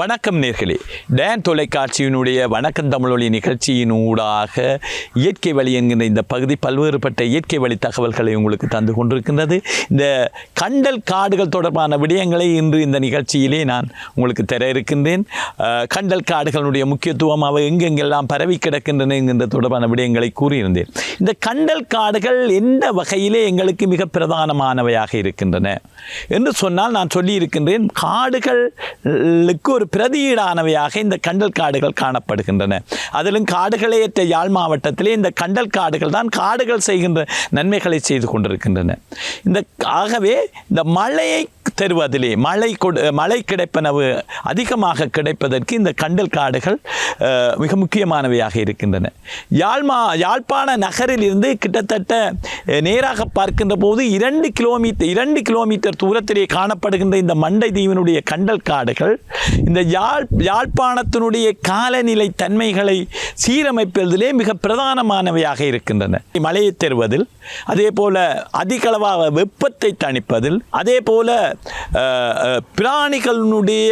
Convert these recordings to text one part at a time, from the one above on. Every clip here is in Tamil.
வணக்கம் நேர்களே. டேன் தொலைக்காட்சியினுடைய வணக்கம் தமிழொலி நிகழ்ச்சியின் ஊடாக இயற்கை வழி என்கின்ற இந்த பகுதி பல்வேறுபட்ட இயற்கை வழி தகவல்களை உங்களுக்கு தந்து கொண்டிருக்கின்றது. இந்த கண்டல் காடுகள் தொடர்பான விடயங்களை இன்று இந்த நிகழ்ச்சியிலே நான் உங்களுக்கு தர இருக்கின்றேன். கண்டல் காடுகளுடைய முக்கியத்துவம் அவை எங்கெங்கெல்லாம் பரவி கிடக்கின்றன என்கின்ற தொடர்பான விடயங்களை கூறியிருந்தேன். இந்த கண்டல் காடுகள் எந்த வகையிலே எங்களுக்கு மிக பிரதானமானவையாக இருக்கின்றன? என்று சொன்னால் நான் சொல்லியிருக்கின்றேன் காடுகளுக்கு ஒரு பிரதியீடானவையாக இந்த கண்டல் காடுகள் காணப்படுகின்றன. அதிலும் காடுகளையற்ற யாழ் மாவட்டத்திலே இந்த கண்டல் காடுகள் தான் காடுகள் செய்கின்ற நன்மைகளை செய்து கொண்டிருக்கின்றன. இந்த ஆகவே இந்த மழையை தருவதிலே மழை கொடு மழை கிடைப்பனவு அதிகமாக கிடைப்பதற்கு இந்த கண்டல் காடுகள் மிக முக்கியமானவையாக இருக்கின்றன. யாழ்மா யாழ்ப்பாண நகரில் இருந்து கிட்டத்தட்ட நேராக பார்க்கின்ற போது இரண்டு கிலோமீட்டர் இரண்டு கிலோமீட்டர் தூரத்திலே காணப்படுகின்ற இந்த மண்டை தீவினுடைய கண்டல் காடுகள் இந்த இந்த யாழ் யாழ்ப்பாணத்தினுடைய காலநிலை தன்மைகளை சீரமைப்பதிலே மிக பிரதானமானவையாக இருக்கின்றன. மழையை தருவதில் அதே போல அதிகளவாக வெப்பத்தை தணிப்பதில் அதே போல பிராணிகளினுடைய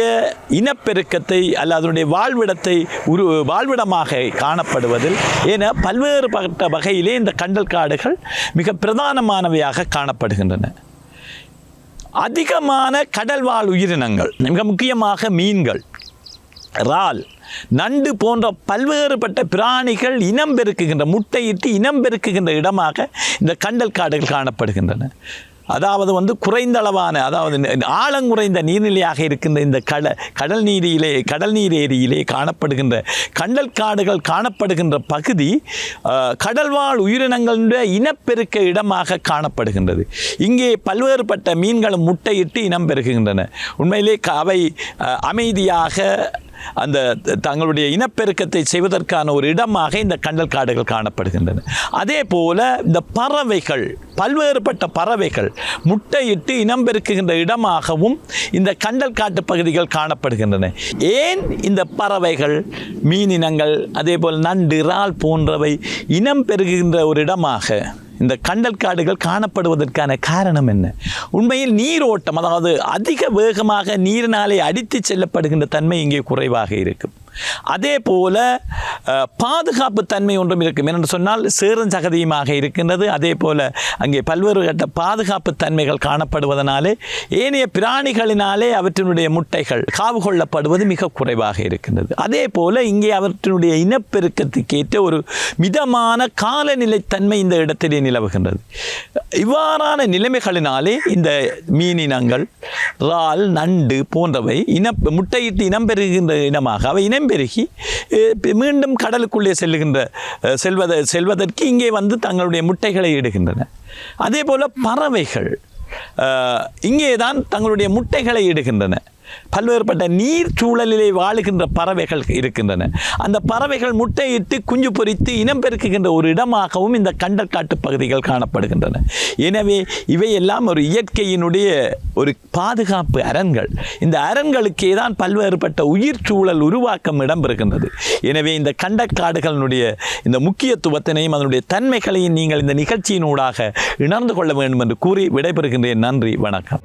இனப்பெருக்கத்தை அல்ல அதனுடைய வாழ்விடத்தை உரு வாழ்விடமாக காணப்படுவதில் என பல்வேறுபட்ட வகையிலே இந்த கண்டல் காடுகள் மிக பிரதானமானவையாக காணப்படுகின்றன. அதிகமான கடல்வாழ் உயிரினங்கள் மிக முக்கியமாக மீன்கள் இறால் நண்டு போன்ற பல்வேறுபட்ட பிராணிகள் இனம் பெருக்குகின்ற முட்டையிட்டு இனம் பெருக்குகின்ற இடமாக இந்த கண்டல் காடுகள் காணப்படுகின்றன. அதாவது வந்து குறைந்த அளவான அதாவது ஆழங்குறைந்த நீர்நிலையாக இருக்கின்ற இந்த கட கடல் நீரிலே கடல் நீர் ஏரியிலே காணப்படுகின்ற கண்டல் காடுகள் காணப்படுகின்ற பகுதி கடல்வாழ் உயிரினங்களுடைய இனப்பெருக்க இடமாக காணப்படுகின்றது. இங்கே பல்வேறுபட்ட மீன்களும் முட்டையிட்டு இனம் பெருகுகின்றன. உண்மையிலே அவை அமைதியாக அந்த த- தங்களுடைய இனப்பெருக்கத்தை செய்வதற்கான ஒரு இடமாக இந்த கண்டல் காடுகள் காணப்படுகின்றன. அதே போல இந்த பறவைகள் பல்வேறுபட்ட பறவைகள் முட்டையிட்டு இனம் பெருக்குகின்ற இடமாகவும் இந்த கண்டல் காட்டு பகுதிகள் காணப்படுகின்றன. ஏன் இந்த பறவைகள் மீனினங்கள் அதே போல் நண்டு இறால் போன்றவை இனம் பெருகுகின்ற ஒரு இடமாக இந்த கண்டல் காடுகள் காணப்படுவதற்கான காரணம் என்ன? உண்மையில் நீரோட்டம் அதாவது அதிக வேகமாக நீரினாலே அடித்து செல்லப்படுகின்ற தன்மை இங்கே குறைவாக இருக்கும். அதே போல பாதுகாப்பு தன்மை ஒன்றும் இருக்கும். என்று சொன்னால் சேரஞ்சகதியுமாக இருக்கின்றது. அதே போல் அங்கே பல்வேறு கட்ட பாதுகாப்பு தன்மைகள் காணப்படுவதனாலே ஏனைய பிராணிகளினாலே அவற்றினுடைய முட்டைகள் காவு கொள்ளப்படுவது மிக குறைவாக இருக்கின்றது. அதே போல் இங்கே அவற்றினுடைய இனப்பெருக்கத்துக்கேற்ற ஒரு மிதமான காலநிலை தன்மை இந்த இடத்திலே நிலவுகின்றது. இவ்வாறான நிலைமைகளினாலே இந்த மீனினங்கள் இறால் நண்டு போன்றவை இன முட்டையிட்டு இனம் பெறுகின்ற இனமாக அவை இனம் பெருகி மீண்டும் மீண்டும் கடலுக்குள்ளே செல்லுகின்ற செல்வத செல்வதற்கு இங்கே வந்து தங்களுடைய முட்டைகளை இடுகின்றன. அதே போல் பறவைகள் இங்கே தான் தங்களுடைய முட்டைகளை இடுகின்றன. பல்வேறுபட்ட நீர் சூழலிலே வாழுகின்ற பறவைகள் இருக்கின்றன. அந்த பறவைகள் முட்டையிட்டு குஞ்சு பொரித்து இனம் பெருக்குகின்ற ஒரு இடமாகவும் இந்த கண்டற்காட்டு பகுதிகள் காணப்படுகின்றன. எனவே இவையெல்லாம் ஒரு இயற்கையினுடைய ஒரு பாதுகாப்பு அரண்கள். இந்த அரண்களுக்கே தான் பல்வேறுபட்ட உயிர் சூழல் உருவாக்கம் இடம்பெறுகின்றது. எனவே இந்த கண்டக்காடுகளினுடைய இந்த முக்கியத்துவத்தினையும் அதனுடைய தன்மைகளையும் நீங்கள் இந்த நிகழ்ச்சியினூடாக இணர்ந்து கொள்ள வேண்டும் என்று கூறி விடைபெறுகின்றேன். நன்றி வணக்கம்.